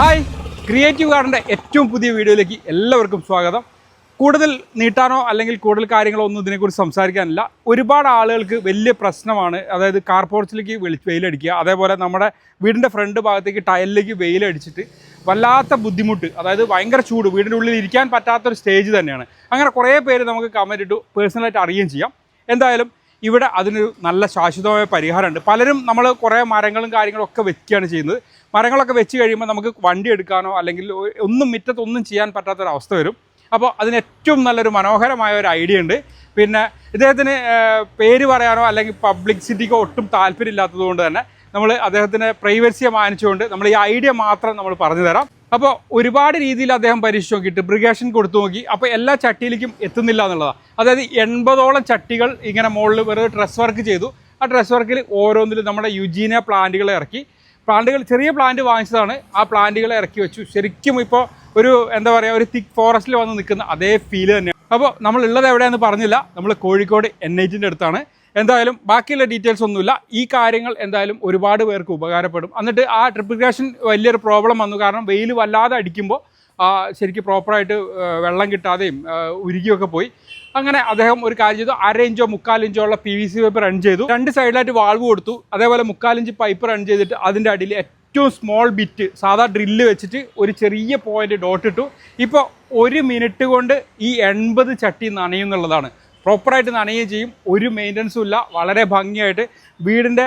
Hi. Creative ഗാർഡന്റെ ഏറ്റവും പുതിയ വീഡിയോയിലേക്ക് എല്ലാവർക്കും സ്വാഗതം. കൂടുതൽ നീട്ടാനോ അല്ലെങ്കിൽ കൂടുതൽ കാര്യങ്ങളോ ഒന്നും ഇതിനെക്കുറിച്ച് സംസാരിക്കാനില്ല. ഒരുപാട് ആളുകൾക്ക് വലിയ പ്രശ്നമാണ്. അതായത് കാർ പോർച്ചിലേക്ക് വെയിലടിക്കുക. അതേപോലെ നമ്മുടെ വീടിന്റെ ഫ്രണ്ട് ഭാഗത്തേക്ക് ടയലിലേക്ക് വെയിലടിച്ചിട്ട് വല്ലാത്ത ബുദ്ധിമുട്ട്. അതായത് ഭയങ്കര ചൂട്. വീടിന്റെ ഉള്ളിൽ ഇരിക്കാൻ പറ്റാത്തൊരു സ്റ്റേജ് തന്നെയാണ്. അങ്ങനെ കുറേ പേര് നമുക്ക് കമന്റ് ഇട്ടു. പേഴ്സണലായിട്ട് അറിയുകയും ചെയ്യാം. എന്തായാലും ഇവിടെ അതിനൊരു നല്ല ശാശ്വതമായ പരിഹാരമുണ്ട്. പലരും നമ്മൾ കുറേ മരങ്ങളും കാര്യങ്ങളും ഒക്കെ വെക്കുകയാണ് ചെയ്യുന്നത്. മരങ്ങളൊക്കെ വെച്ച് കഴിയുമ്പോൾ നമുക്ക് വണ്ടി എടുക്കാനോ അല്ലെങ്കിൽ ഒന്നും മുറ്റത്തൊന്നും ചെയ്യാൻ പറ്റാത്തൊരവസ്ഥ വരും. അപ്പോൾ അതിന് ഏറ്റവും നല്ലൊരു മനോഹരമായ ഒരു ഐഡിയ ഉണ്ട്. പിന്നെ ഇദ്ദേഹത്തിന് പേര് പറയാനോ അല്ലെങ്കിൽ പബ്ലിസിറ്റിക്കോ ഒട്ടും താല്പര്യമില്ലാത്തത് കൊണ്ട് തന്നെ നമ്മൾ അദ്ദേഹത്തിന്റെ പ്രൈവസിയെ മാനിച്ചുകൊണ്ട് നമ്മൾ ഈ ഐഡിയ മാത്രം നമ്മൾ പറഞ്ഞു തരാം. അപ്പോൾ ഒരുപാട് രീതിയിൽ അദ്ദേഹം പരീക്ഷിച്ച് നോക്കിയിട്ട് ബ്രിഗേഷൻ കൊടുത്തു നോക്കി. അപ്പോൾ എല്ലാ ചട്ടിയിലേക്കും എത്തുന്നില്ല എന്നുള്ളതാണ് അതായത് എൺപതോളം ചട്ടികൾ ഇങ്ങനെ മുകളിൽ വെറുതെ ഡ്രസ് വർക്ക് ചെയ്തു. ആ ഡ്രസ് വർക്കിൽ ഓരോന്നിലും നമ്മുടെ യുജീനിയ പ്ലാന്റുകൾ ഇറക്കി. പ്ലാന്റുകൾ ചെറിയ പ്ലാന്റ് വാങ്ങിച്ചതാണ്. ആ പ്ലാന്റുകളെ ഇറക്കി വെച്ചു. ശരിക്കും ഇപ്പോൾ ഒരു എന്താ പറയുക ഒരു തിക്ക് ഫോറസ്റ്റിൽ വന്ന് നിൽക്കുന്ന അതേ ഫീൽ തന്നെയാണ്. അപ്പോൾ നമ്മളുള്ളത് എവിടെയാണെന്ന് പറഞ്ഞില്ല. നമ്മൾ കോഴിക്കോട് എൻ ഐറ്റിന്റെ അടുത്താണ്. എന്തായാലും ബാക്കിയുള്ള ഡീറ്റെയിൽസ് ഒന്നുമില്ല. ഈ കാര്യങ്ങൾ എന്തായാലും ഒരുപാട് പേർക്ക് ഉപകാരപ്പെടും. എന്നിട്ട് ആ ട്രിപ്പിക്കേഷൻ വലിയൊരു പ്രോബ്ലം വന്നു. കാരണം വെയിൽ വല്ലാതെ അടിക്കുമ്പോൾ ശരിക്കും പ്രോപ്പറായിട്ട് വെള്ളം കിട്ടാതെയും ഉരുകിയൊക്കെ പോയി. അങ്ങനെ അദ്ദേഹം ഒരു കാര്യം ചെയ്തു. അര ഇഞ്ചോ മുക്കാൽ ഇഞ്ചോ ഉള്ള P V C pipe run ചെയ്തു. രണ്ട് സൈഡിലായിട്ട് വാൾവ് കൊടുത്തു. അതേപോലെ മുക്കാലിഞ്ച് പൈപ്പ് റൺ ചെയ്തിട്ട് അതിന്റെ അടിയിൽ ഏറ്റവും സ്മോൾ ബിറ്റ് സാധാ ഡ്രില്ല് വെച്ചിട്ട് ഒരു ചെറിയ പോയിന്റ് ഡോട്ട് ഇട്ടു. ഇപ്പോൾ ഒരു മിനിറ്റ് കൊണ്ട് ഈ എൺപത് ചട്ടി നനയും എന്നുള്ളതാണ് പ്രോപ്പറായിട്ട് നനയുകയും ചെയ്യും. ഒരു മെയിന്റനൻസും ഇല്ല. വളരെ ഭംഗിയായിട്ട് വീടിന്റെ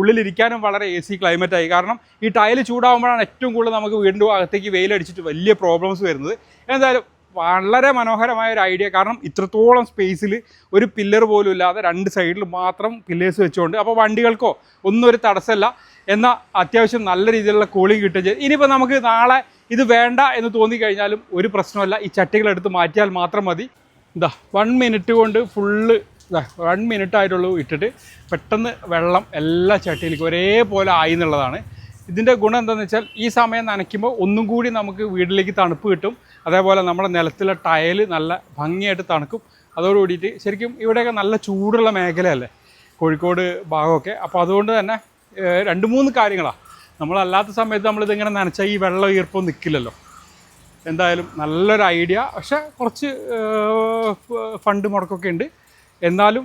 ഉള്ളിലിരിക്കാനും വളരെ എ സി ക്ലൈമറ്റായി കാരണം ഈ ടൈൽ ചൂടാകുമ്പോഴാണ് ഏറ്റവും കൂടുതൽ നമുക്ക് വീടിന്റെ അകത്തേക്ക് വെയിലടിച്ചിട്ട് വലിയ പ്രോബ്ലംസ് വരുന്നത്. എന്തായാലും വളരെ മനോഹരമായ ഒരു ഐഡിയ കാരണം ഇത്രത്തോളം സ്പേസിൽ ഒരു പില്ലർ പോലും ഇല്ലാതെ രണ്ട് സൈഡിൽ മാത്രം പില്ലേഴ്സ് വെച്ചുകൊണ്ട് അപ്പോൾ വണ്ടികൾക്കോ ഒന്നും ഒരു തടസ്സമല്ല എന്നാൽ അത്യാവശ്യം നല്ല രീതിയിലുള്ള കൂളിംഗ് കിട്ടുകയും ചെയ്യും. ഇനിയിപ്പോൾ നമുക്ക് നാളെ ഇത് വേണ്ട എന്ന് തോന്നിക്കഴിഞ്ഞാലും ഒരു പ്രശ്നമല്ല ഈ ചട്ടികളെടുത്ത് മാറ്റിയാൽ മാത്രം മതി. ഇതാ വൺ മിനിറ്റ് കൊണ്ട് ഫുള്ള് ഇതാ വൺ മിനിറ്റ് ആയിട്ടുള്ളൂ ഇട്ടിട്ട് പെട്ടെന്ന് വെള്ളം എല്ലാ ചട്ടിയിലേക്കും ഒരേപോലെ ആയി എന്നുള്ളതാണ്. ഇതിന്റെ ഗുണം എന്താണെന്ന് വെച്ചാൽ ഈ സമയം നനയ്ക്കുമ്പോൾ ഒന്നും കൂടി നമുക്ക് വീട്ടിലേക്ക് തണുപ്പ് കിട്ടും. അതേപോലെ നമ്മുടെ നിലത്തിലെ ടയൽ നല്ല ഭംഗിയായിട്ട് തണുക്കും. അതോടുകൂടിയിട്ട് ശരിക്കും ഇവിടെയൊക്കെ നല്ല ചൂടുള്ള മേഖലയല്ലേ? കോഴിക്കോട് ഭാഗമൊക്കെ. അപ്പോൾ അതുകൊണ്ട് തന്നെ രണ്ട് മൂന്ന് കാര്യങ്ങളാണ് നമ്മളല്ലാത്ത സമയത്ത് നമ്മളിതിങ്ങനെ നനച്ചാൽ ഈ വെള്ളം ഈർപ്പം നിൽക്കില്ലല്ലോ എന്തായാലും നല്ലൊരു ഐഡിയ. പക്ഷെ കുറച്ച് ഫണ്ട് മുടക്കൊക്കെ ഉണ്ട്. എന്നാലും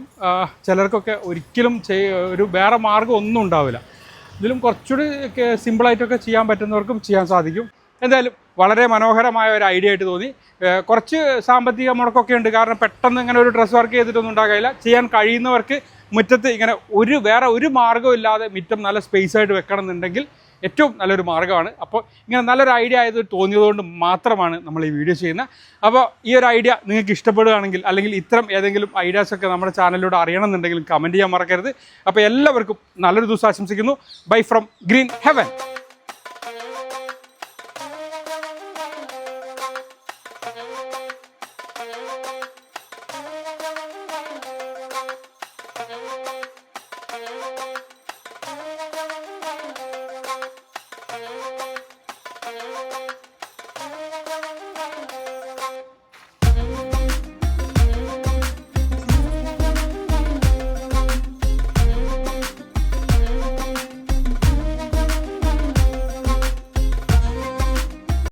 ചിലർക്കൊക്കെ ഒരിക്കലും ചെയ് ഒരു വേറെ മാർഗം ഒന്നും ഉണ്ടാവില്ല. ഇതിലും കുറച്ചുകൂടി സിമ്പിളായിട്ടൊക്കെ ചെയ്യാൻ പറ്റുന്നവർക്കും ചെയ്യാൻ സാധിക്കും. എന്തായാലും വളരെ മനോഹരമായ ഒരു ഐഡിയ ആയിട്ട് തോന്നി. കുറച്ച് സാമ്പത്തിക മുടക്കൊക്കെ ഉണ്ട്. കാരണം പെട്ടെന്ന് ഇങ്ങനെ ഒരു ഡ്രസ്സ് വർക്ക് ചെയ്തിട്ടൊന്നും ഉണ്ടാകില്ല ചെയ്യാൻ കഴിയുന്നവർക്ക് മുറ്റത്ത് ഇങ്ങനെ ഒരു വേറെ ഒരു മാർഗവും ഇല്ലാതെ മുറ്റം നല്ല സ്പേസ് ആയിട്ട് വെക്കണം എന്നുണ്ടെങ്കിൽ ഏറ്റവും നല്ലൊരു മാർഗമാണ്. അപ്പോൾ ഇങ്ങനെ നല്ലൊരു ഐഡിയ ആയത് തോന്നിയതുകൊണ്ട് മാത്രമാണ് നമ്മൾ ഈ വീഡിയോ ചെയ്യുന്നത്. അപ്പോൾ ഈ ഒരു ഐഡിയ നിങ്ങൾക്ക് ഇഷ്ടപ്പെടുകയാണെങ്കിൽ അല്ലെങ്കിൽ ഇത്തരം ഏതെങ്കിലും ഐഡിയാസൊക്കെ നമ്മുടെ ചാനലിലൂടെ അറിയണമെന്നുണ്ടെങ്കിൽ കമന്റ് ചെയ്യാൻ മറക്കരുത്. അപ്പോൾ എല്ലാവർക്കും നല്ലൊരു ദിവസം ആശംസിക്കുന്നു. Bye from green heaven